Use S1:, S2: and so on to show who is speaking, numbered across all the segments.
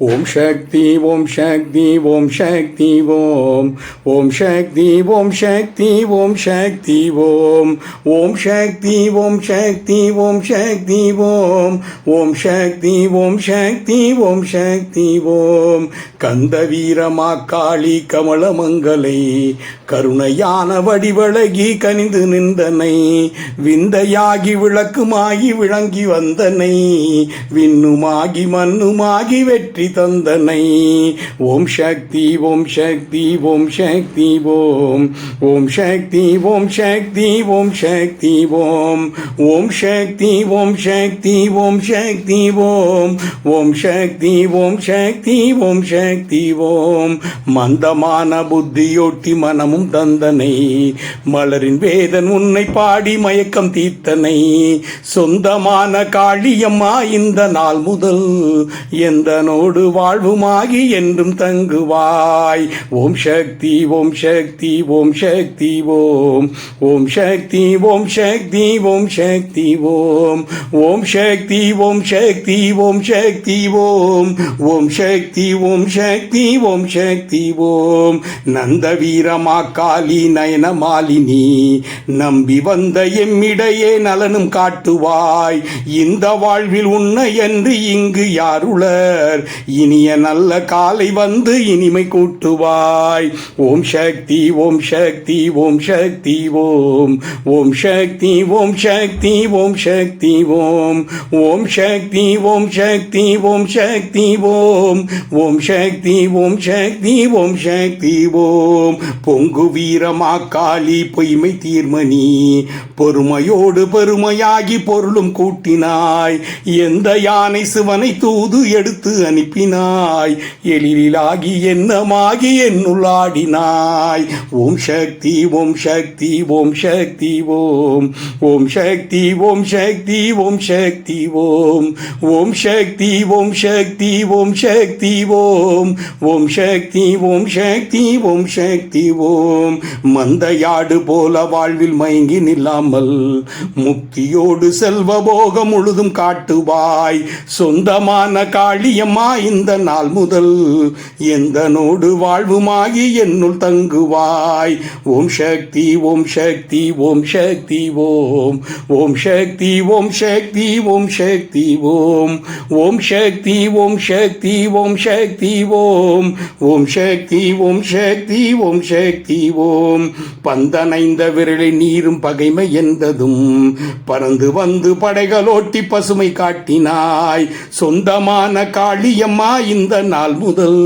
S1: ஓம் சக்தி ஓம் சக்தி ஓம் சக்தி ஓம் ஓம் சக்தி ஓம் சக்தி ஓம் சக்தி ஓம் ஓம் சக்தி ஓம் சக்தி ஓம் சக்தி ஓம் ஓம் சக்தி ஓம் சக்தி ஓம் சக்தி ஓம் கந்த வீரமா காளி கமலமங்கலை கருணையான வடிவழகி கனிந்து நின்றனை விந்தையாகி விளக்குமாகி விளங்கி வந்தனை விண்ணுமாகி மண்ணுமாகி வெற்றி தந்தனை ஓம் சக்தி ஓம் சக்தி ஓம் சக்தி ஓம் ஓம் சக்தி ஓம் சக்தி ஓம் சக்தி ஓம் ஓம் சக்தி ஓம் சக்தி ஓம் சக்தி ஓம் ஓம் சக்தி ஓம் சக்தி ஓம் சக்தி ஓம் மந்தமான புத்தியொட்டி மனமும் தந்தனை மலரின் வேதன் உன்னை பாடி மயக்கம் தீர்த்தனை சொந்தமான காளியம்மா இந்த நாள் முதல் எந்தனோடு வாழ்வுமாகி என்றும் தங்குவாய் ஓம் சக்தி ஓம் சக்தி ஓம் சக்தி ஓம் ஓம் சக்தி ஓம் சக்தி ஓம் சக்தி ஓம் ஓம் சக்தி ஓம் சக்தி ஓம் சக்தி ஓம் ஓம் சக்தி ஓம் சக்தி ஓம் சக்தி ஓம் நந்த வீரமா காளி நயன மாலினி நம்பி வந்த எம்மிடையே நலனும் காட்டுவாய் இந்த வாழ்வில் உன்னை என்று இங்கு யாருளர் இனிய நல்ல காலை வந்து இனிமை கூட்டுவாய் ஓம் சக்தி ஓம் சக்தி ஓம் சக்தி ஓம் ஓம் சக்தி ஓம் சக்தி ஓம் சக்தி ஓம் ஓம் சக்தி ஓம் சக்தி ஓம் சக்தி ஓம் ஓம் சக்தி ஓம் சக்தி ஓம் சக்தி ஓம் பொங்கு வீரமா காளி பொய்மை தீர்மணி பொறுமையோடு பெருமையாகி பொருளும் கூட்டினாய் எந்த யானை சிவனை தூது எடுத்து அனுப்பி எழுப்பினாய் எழிலாகி என்னமாகி என்னுள்ளாடினாய் ஓம் சக்தி ஓம் சக்தி ஓம் சக்தி ஓம் ஓம் சக்தி ஓம் சக்தி ஓம் சக்தி ஓம் ஓம் சக்தி ஓம் சக்தி ஓம் சக்தி ஓம் ஓம் சக்தி ஓம் சக்தி ஓம் சக்தி ஓம் மந்தையாடு போல வாழ்வில் மயங்கி நில்லாமல் முக்தியோடு செல்வ போகம் முழுதும் காட்டுவாய் சொந்தமான காளியம்மா இந்த நாள் முதல் எந்த நோடு வாழ்வுமாகி என்னுள் தங்குவாய் ஓம் சக்தி ஓம் சக்தி ஓம் சக்தி ஓம் ஓம் சக்தி ஓம் சக்தி ஓம் சக்தி ஓம் ஓம் சக்தி ஓம் சக்தி ஓம் சக்தி ஓம் ஓம் சக்தி ஓம் சக்தி ஓம் சக்தி ஓம் பந்தனைந்த விரலை நீரும் பகைமை என்றதும் பறந்து வந்து படைகளோட்டி பசுமை காட்டினாய் சொந்தமான காளியம் அம்மா இந்த நாள் முதல்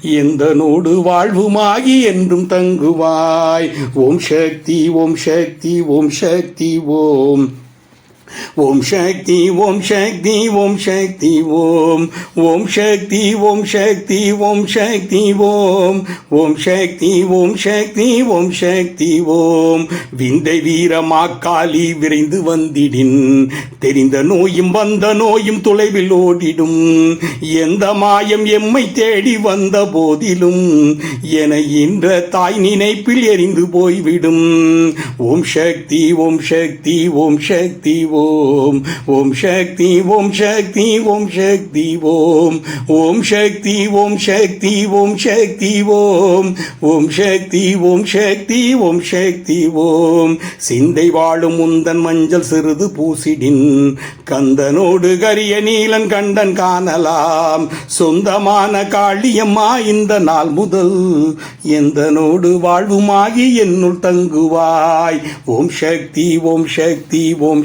S1: எந்த நோடு வாழ்வுமாகி என்றும் தங்குவாய். ஓம் சக்தி ஓம் சக்தி ஓம் சக்தி ஓம் ஓம் சக்தி ஓம் சக்தி ஓம் சக்தி ஓம் ஓம் சக்தி ஓம் சக்தி ஓம் சக்தி ஓம் ஓம் சக்தி ஓம் சக்தி ஓம் சக்தி ஓம் விந்தை வீரமா காலி விரைந்து வந்திடின் தெரிந்த நோயும் வந்த நோயும் தொலைவில் ஓடிடும் எந்த மாயம் எம்மை தேடி வந்த போதிலும் என இன்ற தாய் நினைப்பில் எரிந்து போய்விடும் ஓம் சக்தி ஓம் சக்தி ஓம் சக்தி ஓம் ஓம் ஓம் சக்தி ஓம் சக்தி ஓம் சக்தி ஓம் ஓம் சக்தி ஓம் சக்தி ஓம் சக்தி ஓம் ஓம் சக்தி ஓம் சக்தி ஓம் சக்தி ஓம் சிந்தை வாழும் முந்தன் மஞ்சள் சிறிது பூசிடின் கந்தனோடு கரிய நீலன் கண்டன் காணலாம் சொந்தமான காளியம்மா இந்த நாள் முதல் எந்தனோடு வாழ்வுமாகி என்னுள் தங்குவாய் ஓம் சக்தி ஓம் சக்தி ஓம்